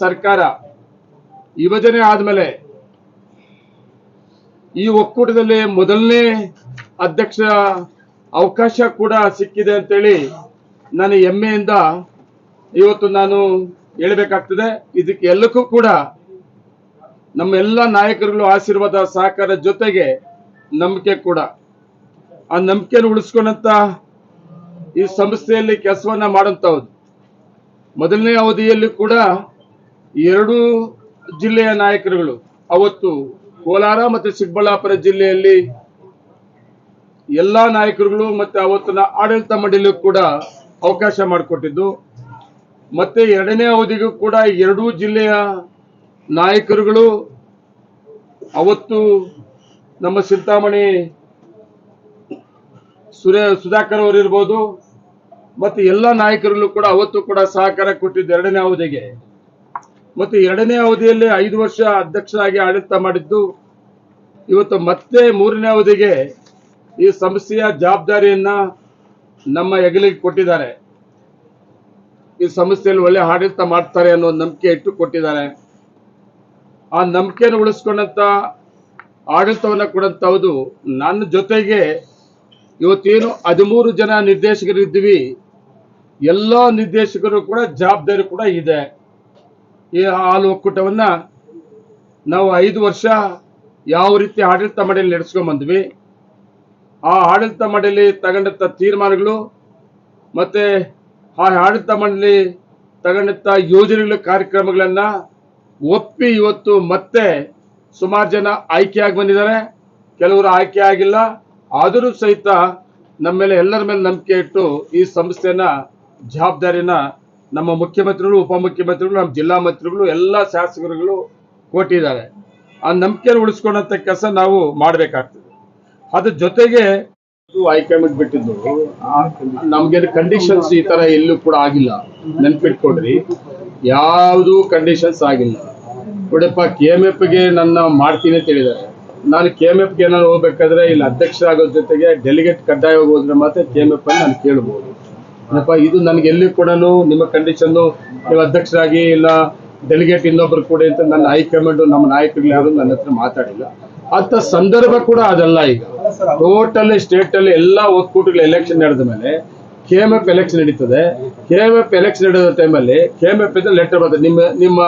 ಸರ್ಕಾರ ವಿಭಜನೆ ಆದ್ಮೇಲೆ ಈ ಒಕ್ಕೂಟದಲ್ಲಿ ಮೊದಲನೇ ಅಧ್ಯಕ್ಷ ಅವಕಾಶ ಕೂಡ ಸಿಕ್ಕಿದೆ ಅಂತೇಳಿ ನಾನು ಹೆಮ್ಮೆಯಿಂದ ಇವತ್ತು ನಾನು ಹೇಳಬೇಕಾಗ್ತದೆ. ಇದಕ್ಕೆ ಎಲ್ಲಕ್ಕೂ ಕೂಡ ನಮ್ಮ ಎಲ್ಲ ನಾಯಕರುಗಳು ಆಶೀರ್ವಾದ, ಸಹಕಾರ ಜೊತೆಗೆ ನಂಬಿಕೆ ಕೂಡ. ಆ ನಂಬಿಕೆಯನ್ನು ಉಳಿಸ್ಕೊಂಡಂತ ಈ ಸಂಸ್ಥೆಯಲ್ಲಿ ಕೆಲಸವನ್ನ ಮಾಡುವಂತವ್ರು ಮೊದಲನೇ ಅವಧಿಯಲ್ಲಿ ಕೂಡ ಎರಡು ಜಿಲ್ಲೆಯ ನಾಯಕರುಗಳು, ಅವತ್ತು ಕೋಲಾರ ಮತ್ತು ಚಿಕ್ಕಬಳ್ಳಾಪುರ ಜಿಲ್ಲೆಯಲ್ಲಿ ಎಲ್ಲಾ ನಾಯಕರುಗಳು ಮತ್ತೆ ಅವತ್ತಿನ ಆಡಳಿತ ಮಂಡಳಿಯೂ ಕೂಡ ಅವಕಾಶ ಮಾಡಿಕೊಟ್ಟಿದ್ದು. ಮತ್ತೆ ಎರಡನೇ ಅವಧಿಗೂ ಕೂಡ ಎರಡೂ ಜಿಲ್ಲೆಯ ನಾಯಕರುಗಳು ಅವತ್ತು ನಮ್ಮ ಚಿಂತಾಮಣಿ ಸುರೇ, ಸುಧಾಕರ್ ಅವರು ಇರ್ಬೋದು ಮತ್ತೆ ಎಲ್ಲ ನಾಯಕರಲ್ಲೂ ಕೂಡ ಅವತ್ತು ಕೂಡ ಸಹಕಾರ ಕೊಟ್ಟಿದ್ದು ಎರಡನೇ ಅವಧಿಗೆ. ಮತ್ತು ಎರಡನೇ ಅವಧಿಯಲ್ಲಿ ಐದು ವರ್ಷ ಅಧ್ಯಕ್ಷರಾಗಿ ಆಡಳಿತ ಮಾಡಿದ್ದು, ಇವತ್ತು ಮತ್ತೆ ಮೂರನೇ ಅವಧಿಗೆ ಈ ಸಂಸ್ಥೆಯ ಜವಾಬ್ದಾರಿಯನ್ನ ನಮ್ಮ ಹೆಗಲಿಗೆ ಕೊಟ್ಟಿದ್ದಾರೆ. ಈ ಸಂಸ್ಥೆಯಲ್ಲಿ ಒಳ್ಳೆ ಆಡಳಿತ ಮಾಡ್ತಾರೆ ಅನ್ನೋ ನಂಬಿಕೆ ಇಟ್ಟು ಕೊಟ್ಟಿದ್ದಾರೆ. ಆ ನಂಬಿಕೆಯನ್ನು ಉಳಿಸ್ಕೊಂಡಂತ ಆಡಳಿತವನ್ನ ಕೊಡಂತವುದು ನನ್ನ ಜೊತೆಗೆ ಇವತ್ತೇನು ಹದಿಮೂರು ಜನ ನಿರ್ದೇಶಕರಿದ್ದೀವಿ. ಎಲ್ಲ ನಿರ್ದೇಶಕರು ಕೂಡ ಜವಾಬ್ದಾರಿ ಕೂಡ ಇದೆ. ಈ ಹಾಲು ಒಕ್ಕೂಟವನ್ನ ನಾವು ಐದು ವರ್ಷ ಯಾವ ರೀತಿ ಆಡಳಿತ ಮಂಡಳಿ ನಡೆಸ್ಕೊಂಡ್ ಬಂದ್ವಿ. ಆ ಆಡಳಿತ ಮಂಡಳಿ ತಗೊಂಡಂಥ ತೀರ್ಮಾನಗಳು ಮತ್ತೆ ಆ ಆಡಳಿತ ಮಂಡಳಿ ತಗೊಂಡಂಥ ಯೋಜನೆಗಳ ಕಾರ್ಯಕ್ರಮಗಳನ್ನ ಒಪ್ಪಿ ಇವತ್ತು ಮತ್ತೆ ಸುಮಾರು ಜನ ಆಯ್ಕೆಯಾಗಿ ಬಂದಿದ್ದಾರೆ. ಕೆಲವರು ಆಯ್ಕೆ ಆಗಿಲ್ಲ. ಆದರೂ ಸಹಿತ ನಮ್ಮ ಮೇಲೆ ಎಲ್ಲರ ಮೇಲೆ ನಂಬಿಕೆ ಇಟ್ಟು ಈ ಸಂಸ್ಥೆನ ಜವಾಬ್ದಾರಿನ ನಮ್ಮ ಮುಖ್ಯಮಂತ್ರಿಗಳು, ಉಪಮುಖ್ಯಮಂತ್ರಿಗಳು, ನಮ್ಮ ಜಿಲ್ಲಾ ಮಂತ್ರಿಗಳು, ಎಲ್ಲ ಶಾಸಕರುಗಳು ಕೊಟ್ಟಿದ್ದಾರೆ. ಆ ನಂಬಿಕೆಯನ್ನು ಉಳಿಸ್ಕೊಂಡಂತ ಕೆಲಸ ನಾವು ಮಾಡಬೇಕಾಗ್ತದೆ. ಅದ್ರ ಜೊತೆಗೆ ಹೈಕಮಾಂಡ್ ಬಿಟ್ಟಿದ್ದು ನಮ್ಗೆ ಕಂಡೀಷನ್ಸ್ ಈ ತರ ಎಲ್ಲೂ ಕೂಡ ಆಗಿಲ್ಲ. ನೆನ್ಪಿಟ್ಕೊಡ್ರಿ ಯಾವುದು ಕಂಡೀಷನ್ಸ್ ಆಗಿಲ್ಲ. ನೋಡಪ್ಪ ಕೆ ಎಂ ಗೆ ನನ್ನ ಮಾಡ್ತೀನಿ ಅಂತ ಹೇಳಿದ್ದಾರೆ. ನಾನು ಕೆ ಎಂ ಎಫ್ಗೆ ಏನಾದ್ರು ಹೋಗ್ಬೇಕಾದ್ರೆ ಇಲ್ಲಿ ಅಧ್ಯಕ್ಷರಾಗೋ ಜೊತೆಗೆ ಡೆಲಿಗೇಟ್ ಕಡ್ಡಾಯ ಹೋಗೋದ್ರೆ ಮಾತ್ರ ಕೆ ಎಂ ಎಫ್ ನಾನು ಕೇಳ್ಬೋದು. ಇದು ನನಗೆ ಎಲ್ಲಿ ಕೂಡ ನಿಮ್ಮ ಕಂಡೀಷನ್ ನೀವು ಅಧ್ಯಕ್ಷರಾಗಿ ಇಲ್ಲ ಡೆಲಿಗೇಟ್ ಇನ್ನೊಬ್ರು ಕೂಡ ಅಂತ ನನ್ನ ಹೈಕಮಾಂಡ್ ನಮ್ಮ ನಾಯಕರು ಯಾರು ನನ್ನ ಹತ್ರ ಮಾತಾಡಿಲ್ಲ. ಅಂತ ಸಂದರ್ಭ ಕೂಡ ಅದಲ್ಲ ಈಗ. ಟೋಟಲ್ ಸ್ಟೇಟ್ ಅಲ್ಲಿ ಎಲ್ಲಾ ಒಕ್ಕೂಟಗಳ ಎಲೆಕ್ಷನ್ ನಡೆದ ಮೇಲೆ ಕೆ ಎಂ ಎಫ್ ಎಲೆಕ್ಷನ್ ನಡೀತದೆ. ಕೆ ಎಂ ಎಫ್ ಎಲೆಕ್ಷನ್ ನಡೆದ ಟೈಮಲ್ಲಿ ಕೆ ಎಂ ಎಫ್ ಇಂದ ಲೆಟರ್ ಬರ್ತದೆ. ನಿಮ್ಮ ನಿಮ್ಮ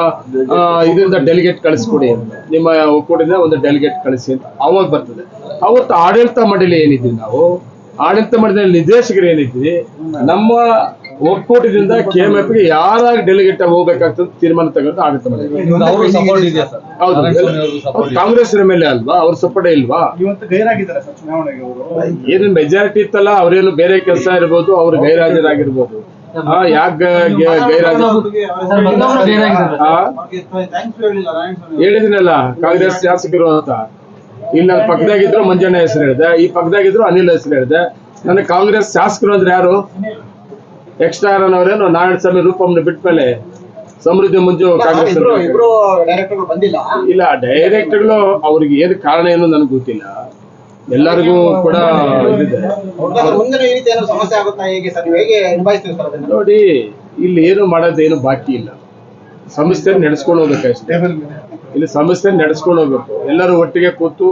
ಇದರಿಂದ ಡೆಲಿಗೇಟ್ ಕಳಿಸ್ಕೊಡಿ ಅಂತ. ನಿಮ್ಮ ಒಕ್ಕೂಟದಿಂದ ಒಂದು ಡೆಲಿಗೇಟ್ ಕಳಿಸಿ ಅಂತ. ಅವಾಗ ಬರ್ತದೆ. ಅವತ್ತು ಆಡಳಿತ ಮಂಡಳಿ ಏನಿದ್ವಿ ನಾವು? ಆಡಳಿತ ಮಾಡಿದ ನಿರ್ದೇಶಕರು ಏನಿದ್ವಿ ನಮ್ಮ ಒಕ್ಕೂಟದಿಂದ ಕೆ ಎಂ ಎಫ್ಗೆ ಯಾರಾಗಿ ಡೆಲಿಗೇಟ್ ಆಗಿ ಹೋಗ್ಬೇಕಾಗ್ತದೆ ತೀರ್ಮಾನ ತಗೊಂಡು ಆಡಳಿತ ಮಂಡಳಿ ಸಪೋರ್ಟ್ ಇದೆಯಾ ಸರ್? ಹೌದು. ಕಾಂಗ್ರೆಸ್ ಮೇಲೆ ಎಲ್ ಎ ಅಲ್ವಾ? ಅವ್ರ ಸಪೋರ್ಟ್ ಇಲ್ವಾ? ಏನೇನು ಗೈರಾಗಿದ್ದಾರೆ ಸರ್ ಚುನಾವಣೆಗೆ ಅವರು. ಏನು ಮೆಜಾರಿಟಿ ಇತ್ತಲ್ಲ ಅವ್ರೇನು ಬೇರೆ ಕೆಲಸ ಇರ್ಬೋದು ಅವ್ರು ಗೈರಾಜರಾಗಿರ್ಬೋದು. ಯಾಕೆ ಹೇಳಿದಿನಲ್ಲ ಕಾಂಗ್ರೆಸ್ ಶಾಸಕರು ಅಂತ. ಇಲ್ಲಿ ನನ್ನ ಪಕ್ಕದಾಗಿದ್ರು ಮಂಜಣ್ಣ ಹೆಸರು ಹೇಳಿದೆ. ಈ ಪಕ್ಕದಾಗಿದ್ರು ಅನಿಲ್ ಹೆಸರು ಹೇಳಿದೆ. ನನಗೆ ಕಾಂಗ್ರೆಸ್ ಶಾಸಕರು ಅಂದ್ರೆ ಯಾರು? ಎಕ್ಸ್ಟ್ರಾ ಅವರೇನು ನಾರಾಯಣ ಸ್ವಾಮಿ ರೂಪಮ್ನ ಬಿಟ್ಮೇಲೆ ಸಮೃದ್ಧಿ ಮುಂಜು ಕಾಂಗ್ರೆಸ್ ಇಬ್ರು ಡೈರೆಕ್ಟರ್ ಬಂದಿಲ್ಲ. ಇಲ್ಲ ಡೈರೆಕ್ಟ್ಗಳು ಅವ್ರಿಗೆ ಏನು ಕಾರಣ ಏನು ನನಗೆ ಗೊತ್ತಿಲ್ಲ. ಎಲ್ಲರಿಗೂ ಕೂಡ ಇದಿದೆ. ಈ ರೀತಿ ಏನಾದ್ರು ಸಮಸ್ಯೆ ಆಗುತ್ತಾ? ಹೇಗೆ ಸರ್ ಹೇಗೆ ನಿಭಾಯಿಸ್ತೀವಿ ಸರ್ ನೋಡಿ ಇಲ್ಲಿ ಏನು ಮಾಡೋದೇನು ಬಾಕಿ ಇಲ್ಲ. ಸಂಸ್ಥೆ ನಡೆಸ್ಕೊಂಡು ಹೋಗ್ಬೇಕಷ್ಟೇ. ಇಲ್ಲಿ ಸಮಸ್ಯೆ ನಡೆಸ್ಕೊಂಡು ಹೋಗ್ಬೇಕು. ಎಲ್ಲರೂ ಒಟ್ಟಿಗೆ ಕೂತು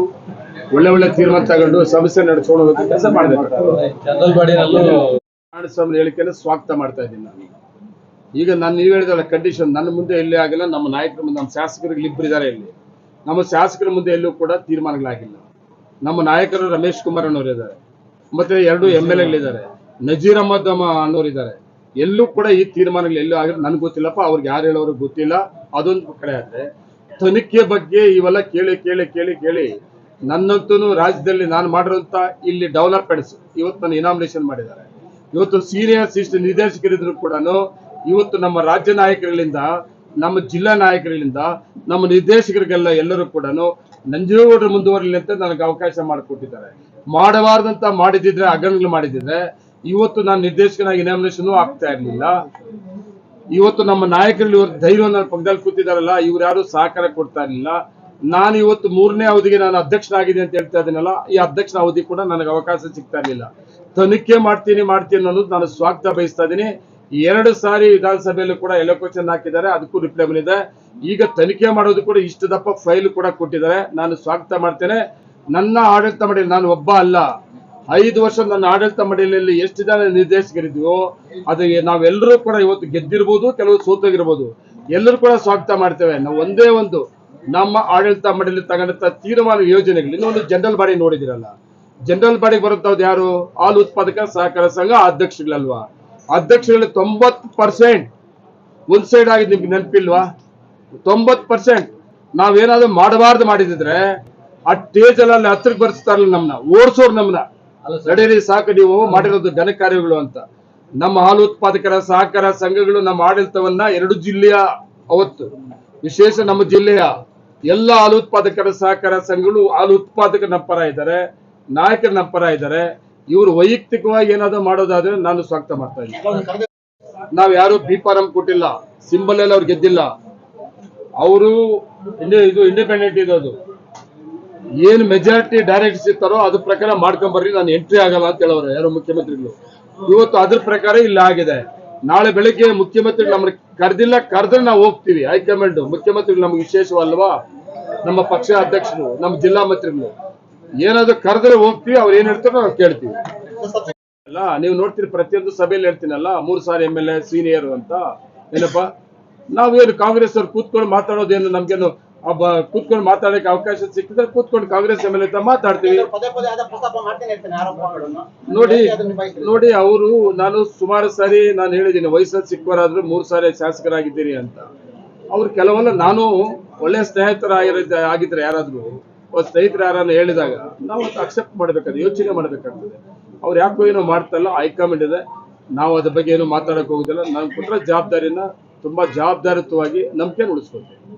ಒಳ್ಳೆ ಒಳ್ಳೆ ತೀರ್ಮಾನ ತಗೊಂಡು ಸಮಸ್ಯೆ ನಡೆಸ್ಕೊಂಡು ಹೋಗ್ಬೇಕು ಕೆಲಸ ಮಾಡಬೇಕು. ಕುಮಾರಸ್ವಾಮಿ ಹೇಳಿಕೆಯನ್ನು ಸ್ವಾಗತ ಮಾಡ್ತಾ ಇದ್ದೀನಿ ನಾನು. ಈಗ ನಾನು ನೀವು ಹೇಳಿದಲ್ಲ ಕಂಡೀಷನ್ ನನ್ನ ಮುಂದೆ ಎಲ್ಲೇ ಆಗಿಲ್ಲ ನಮ್ಮ ನಾಯಕರ ಮುಂದೆ ನಮ್ಮ ಶಾಸಕರಿಗೆ ಇಬ್ಬರು ಇದ್ದಾರೆ ಇಲ್ಲಿ. ನಮ್ಮ ಶಾಸಕರ ಮುಂದೆ ಎಲ್ಲೂ ಕೂಡ ತೀರ್ಮಾನಗಳಾಗಿಲ್ಲ. ನಮ್ಮ ನಾಯಕರು ರಮೇಶ್ ಕುಮಾರ್ ಅನ್ನೋರು ಇದ್ದಾರೆ. ಮತ್ತೆ ಎರಡು ಎಂ ಎಲ್ ಎಗಳಿದ್ದಾರೆ. ನಜೀರ್ ಅಹಮದ್ ಅನ್ನೋರು ಇದ್ದಾರೆ. ಎಲ್ಲೂ ಕೂಡ ಈ ತೀರ್ಮಾನಗಳು ಎಲ್ಲೂ ಆಗಿರೋ ನನ್ಗೆ ಗೊತ್ತಿಲ್ಲಪ್ಪ ಅವ್ರಿಗೆ ಯಾರು ಹೇಳೋರು ಗೊತ್ತಿಲ್ಲ. ಅದೊಂದು ಕಡೆ ಆದ್ರೆ ತನಿಖೆ ಬಗ್ಗೆ ಇವೆಲ್ಲ ಕೇಳಿ ಕೇಳಿ ಕೇಳಿ ಕೇಳಿ ನನ್ನಂತೂ ರಾಜ್ಯದಲ್ಲಿ ನಾನು ಮಾಡಿರುವಂತ ಇಲ್ಲಿ ಡೆವಲಪ್ಮೆಂಟ್ಸ್ ಇವತ್ತು ನನ್ನ ಇನಾಮಿನೇಷನ್ ಮಾಡಿದ್ದಾರೆ. ಇವತ್ತು ಸೀನಿಯರ್ ಸಿಸ್ಟ್ ನಿರ್ದೇಶಕರಿದ್ರು ಕೂಡ ಇವತ್ತು ನಮ್ಮ ರಾಜ್ಯ ನಾಯಕರಿಂದ ನಮ್ಮ ಜಿಲ್ಲಾ ನಾಯಕರಿಂದ ನಮ್ಮ ನಿರ್ದೇಶಕರಿಗೆಲ್ಲ ಎಲ್ಲರೂ ಕೂಡ ನಂಜೇಗೌಡರು ಮುಂದುವರಲಿ ಅಂತ ನನಗೆ ಅವಕಾಶ ಮಾಡಿಕೊಟ್ಟಿದ್ದಾರೆ. ಮಾಡಬಾರ್ದಂತ ಮಾಡಿದಿದ್ರೆ ಅಗಣಗಳು ಮಾಡಿದಿದ್ರೆ ಇವತ್ತು ನಾನು ನಿರ್ದೇಶಕನಾಗಿ ಇನಾಮಿನೇಷನ್ ಆಗ್ತಾ ಇರಲಿಲ್ಲ. ಇವತ್ತು ನಮ್ಮ ನಾಯಕರಲ್ಲಿ ಇವರು ಧೈರ್ಯ ನನ್ನ ಪಕ್ಕದಲ್ಲಿ ಕೂತಿದಾರಲ್ಲ, ಇವ್ರು ಯಾರು ಸಹಕಾರ ಕೊಡ್ತಾ ಇರಲಿಲ್ಲ. ನಾನು ಇವತ್ತು ಮೂರನೇ ಅವಧಿಗೆ ನಾನು ಅಧ್ಯಕ್ಷನಾಗಿದೆ ಅಂತ ಹೇಳ್ತಾ ಇದ್ದೀನಲ್ಲ, ಈ ಅಧ್ಯಕ್ಷನ ಅವಧಿ ಕೂಡ ನನಗೆ ಅವಕಾಶ ಸಿಗ್ತಾ ಇರಲಿಲ್ಲ. ತನಿಖೆ ಮಾಡ್ತೀನಿ ಮಾಡ್ತೀನಿ ಅನ್ನೋದು ನಾನು ಸ್ವಾಗತ ಬಯಸ್ತಾ ಇದ್ದೀನಿ. ಎರಡು ಸಾರಿ ವಿಧಾನಸಭೆಯಲ್ಲೂ ಕೂಡ ಎಲೋಕೇಶನ್ ಹಾಕಿದ್ದಾರೆ, ಅದಕ್ಕೂ ರಿಪ್ಲೈ ಬಂದಿದೆ. ಈಗ ತನಿಖೆ ಮಾಡೋದು ಕೂಡ ಇಷ್ಟು ದಪ್ಪ ಫೈಲ್ ಕೂಡ ಕೊಟ್ಟಿದ್ದಾರೆ. ನಾನು ಸ್ವಾಗತ ಮಾಡ್ತೇನೆ. ನನ್ನ ಆಡಳಿತ ಮಾಡಿ ನಾನು ಒಬ್ಬ ಅಲ್ಲ. ಐದು ವರ್ಷ ನನ್ನ ಆಡಳಿತ ಮಂಡಳಿಯಲ್ಲಿ ಎಷ್ಟು ಜನ ನಿರ್ದೇಶಕರಿದ್ವೋ ಅದಕ್ಕೆ ನಾವೆಲ್ಲರೂ ಕೂಡ ಇವತ್ತು ಗೆದ್ದಿರ್ಬೋದು, ಕೆಲವು ಸೋತೋಗಿರ್ಬೋದು. ಎಲ್ಲರೂ ಕೂಡ ಸ್ವಾಗತ ಮಾಡ್ತೇವೆ. ನಾವು ಒಂದೇ ಒಂದು ನಮ್ಮ ಆಡಳಿತ ಮಂಡಳಿ ತಗೊಂಡಂತ ತೀರ್ಮಾನ ಯೋಜನೆಗಳು. ಇನ್ನೊಂದು ಜನರಲ್ ಬಾಡಿ ನೋಡಿದಿರಲ್ಲ. ಜನರಲ್ ಬಾಡಿಗೆ ಬರುತ್ತವ್ದು ಯಾರು? ಹಾಲು ಉತ್ಪಾದಕ ಸಹಕಾರ ಸಂಘ ಅಧ್ಯಕ್ಷಗಳಲ್ವಾ ಅಧ್ಯಕ್ಷರಲ್ಲಿ ತೊಂಬತ್ತು ಪರ್ಸೆಂಟ್ ಒಂದ್ ಸೈಡ್ ಆಗಿ ನಿಮ್ಗೆ ನೆನಪಿಲ್ವಾ? ತೊಂಬತ್ ಪರ್ಸೆಂಟ್ ನಾವೇನಾದ್ರೂ ಮಾಡಬಾರ್ದು ಮಾಡಿದ್ರೆ ಆ ಸ್ಟೇಜ್ ಅಲ್ಲಿ ಹತ್ರಕ್ಕೆ ಬರ್ಸ್ತಾರಲ್ಲ ನಮ್ನ, ಓಡಿಸೋರು ನಮ್ನ. ಅಲ್ಲ ಸರ್. ನಡೀರಿ ಸಾಕು ನೀವು ಮಾಡಿರೋದು ಘನ ಕಾರ್ಯಗಳು ಅಂತ. ನಮ್ಮ ಹಾಲು ಉತ್ಪಾದಕರ ಸಹಕಾರ ಸಂಘಗಳು ನಮ್ಮ ಆಡಳಿತವನ್ನ ಎರಡು ಜಿಲ್ಲೆಯ ಅವತ್ತು ವಿಶೇಷ ನಮ್ಮ ಜಿಲ್ಲೆಯ ಎಲ್ಲ ಹಾಲು ಉತ್ಪಾದಕರ ಸಹಕಾರ ಸಂಘಗಳು ಹಾಲು ಉತ್ಪಾದಕರ ನಮ್ಮ ಪರ ಇದ್ದಾರೆ ನಾಯಕರ ನಮ್ಮ ಪರ ಇದ್ದಾರೆ. ಇವರು ವೈಯಕ್ತಿಕವಾಗಿ ಏನಾದ್ರು ಮಾಡೋದಾದ್ರೆ ನಾನು ಸ್ವಾಗತ ಮಾಡ್ತಾ ಇದ್ದೀನಿ. ನಾವ್ ಯಾರು ಬಿ ಫಾರಂ ಕೊಟ್ಟಿಲ್ಲ ಸಿಂಬಲ್ ಎಲ್ಲ ಅವ್ರು ಗೆದ್ದಿಲ್ಲ. ಅವರು ಇದು ಇಂಡಿಪೆಂಡೆಂಟ್ ಇರೋದು ಏನ್ ಮೆಜಾರಿಟಿ ಡೈರೆಕ್ಟ್ ಸಿಗ್ತಾರೋ ಅದ್ರ ಪ್ರಕಾರ ಮಾಡ್ಕೊಂಡ್ ಬರ್ರಿ ನಾನು ಎಂಟ್ರಿ ಆಗಲ್ಲ ಅಂತ ಹೇಳೋರು ಯಾರು ಮುಖ್ಯಮಂತ್ರಿಗಳು. ಇವತ್ತು ಅದ್ರ ಪ್ರಕಾರ ಇಲ್ಲ ಆಗಿದೆ. ನಾಳೆ ಬೆಳಿಗ್ಗೆ ಮುಖ್ಯಮಂತ್ರಿ ನಮ್ಮನ್ನ ಕರೆದಿಲ್ಲ, ಕರೆದ್ರೆ ನಾವು ಹೋಗ್ತೀವಿ ಹೈಕಮಾಂಡ್. ಮುಖ್ಯಮಂತ್ರಿಗಳು ನಮ್ಗೆ ವಿಶೇಷವಲ್ವಾ ನಮ್ಮ ಪಕ್ಷ ಅಧ್ಯಕ್ಷರು, ನಮ್ಮ ಜಿಲ್ಲಾ ಮಂತ್ರಿಗಳು. ಏನಾದ್ರು ಕರೆದ್ರೆ ಹೋಗ್ತೀವಿ, ಅವ್ರು ಏನ್ ಹೇಳ್ತಾರೋ ನಾವು ಕೇಳ್ತೀವಿ. ಅಲ್ಲ, ನೀವು ನೋಡ್ತೀರಿ ಪ್ರತಿಯೊಂದು ಸಭೆಯಲ್ಲಿ ಹೇಳ್ತೀನಲ್ಲ, ಮೂರು ಸಾರಿ ಎಂ ಎಲ್ ಎ ಸೀನಿಯರ್ ಅಂತ. ಏನಪ್ಪ? ನಾವೇನು ಕಾಂಗ್ರೆಸ್ ಅವ್ರು ಕೂತ್ಕೊಂಡು ಮಾತಾಡೋದೇನು ನಮ್ಗೇನು ಕೂತ್ಕೊಂಡು ಮಾತಾಡಕ್ಕೆ ಅವಕಾಶ ಸಿಕ್ಕಿದ್ರೆ ಕೂತ್ಕೊಂಡು ಕಾಂಗ್ರೆಸ್ ಎಂ ಎಲ್ ಎ ಮಾತಾಡ್ತೀವಿ. ನೋಡಿ ನೋಡಿ ಅವರು ನಾನು ಸುಮಾರು ಸಾರಿ ನಾನು ಹೇಳಿದ್ದೀನಿ ವಯಸ್ಸಲ್ಲಿ ಚಿಕ್ಕವರಾದ್ರೂ ಮೂರು ಸಾರಿ ಶಾಸಕರಾಗಿದ್ದೀರಿ ಅಂತ. ಅವ್ರು ಕೆಲವೆಲ್ಲ ನಾನು ಒಳ್ಳೆ ಸ್ನೇಹಿತರಾಗಿರ ಆಗಿದ್ರೆ ಯಾರಾದ್ರೂ ಸ್ನೇಹಿತರು ಯಾರನ್ನ ಹೇಳಿದಾಗ ನಾವು ಅಕ್ಸೆಪ್ಟ್ ಮಾಡ್ಬೇಕಾದ್ರೆ ಯೋಚನೆ ಮಾಡ್ಬೇಕಾಗ್ತದೆ. ಅವ್ರು ಯಾಕೋ ಏನೋ ಮಾಡ್ತಲ್ಲ ಹೈಕಮಾಂಡ್ ಇದೆ ನಾವು ಅದ್ರ ಬಗ್ಗೆ ಏನು ಮಾತಾಡಕ್ ಹೋಗುದಿಲ್ಲ. ನಾನು ಕೊಟ್ಟರೆ ಜವಾಬ್ದಾರಿನ ತುಂಬಾ ಜವಾಬ್ದಾರಿಯುತವಾಗಿ ನಂಬಿಕೆ ಉಳಿಸ್ಕೊಳ್ತೀವಿ